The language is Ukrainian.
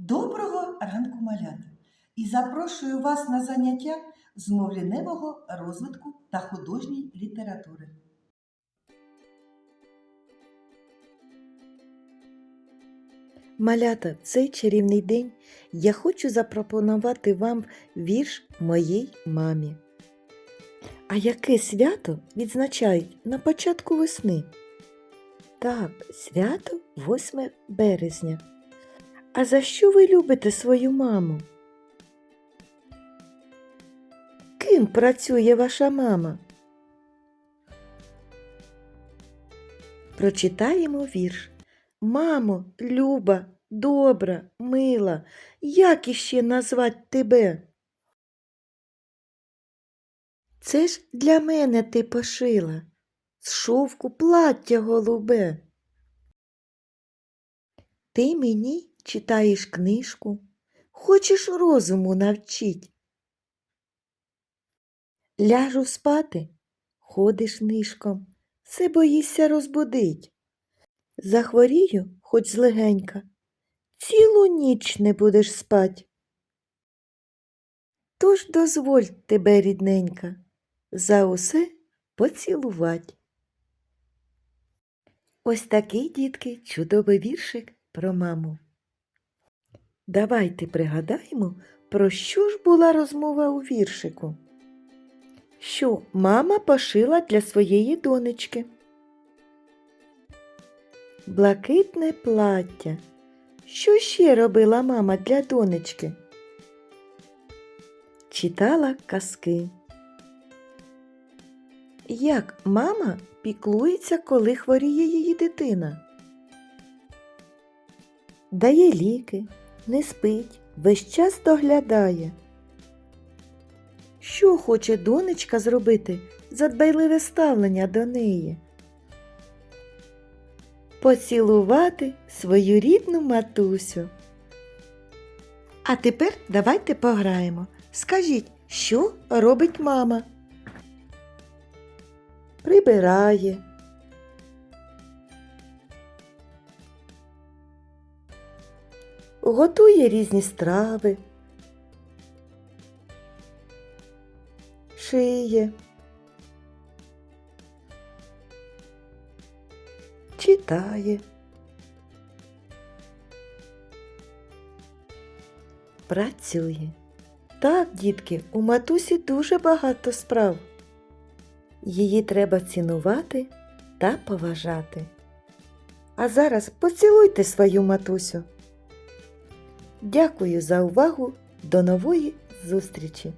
Доброго ранку, малята! І запрошую вас на заняття з мовліневого розвитку та художньої літератури. Малята, цей чарівний день я хочу запропонувати вам вірш моїй мамі. А яке свято відзначають на початку весни? Так, свято 8 березня. А за що ви любите свою маму? Ким працює ваша мама? Прочитаємо вірш. Мамо, люба, добра, мила, як іще назвать тебе? Це ж для мене ти пошила з шовку плаття голубе. Ти мені читаєш книжку, хочеш розуму навчить. Ляжу спати, ходиш нишком, все боїшся розбудить. Захворію, хоч злегенька, цілу ніч не будеш спать. Тож дозволь тебе, рідненька, за усе поцілувать. Ось такий, дітки, чудовий віршик про маму. Давайте пригадаємо, про що ж була розмова у віршику. Що мама пошила для своєї донечки блакитне плаття. Що ще робила мама для донечки? Читала казки. Як мама піклується, коли хворіє її дитина? Дає ліки, не спить, весь час доглядає. Що хоче донечка зробити за дбайливе ставлення до неї? поцілувати свою рідну матусю. А тепер давайте пограємо. Скажіть, що робить мама? Прибирає. Готує різні страви. Шиє. читає. Працює. Так, дітки, у матусі дуже багато справ. Її треба цінувати та поважати. А зараз поцілуйте свою матусю. Дякую за увагу. До нової зустрічі!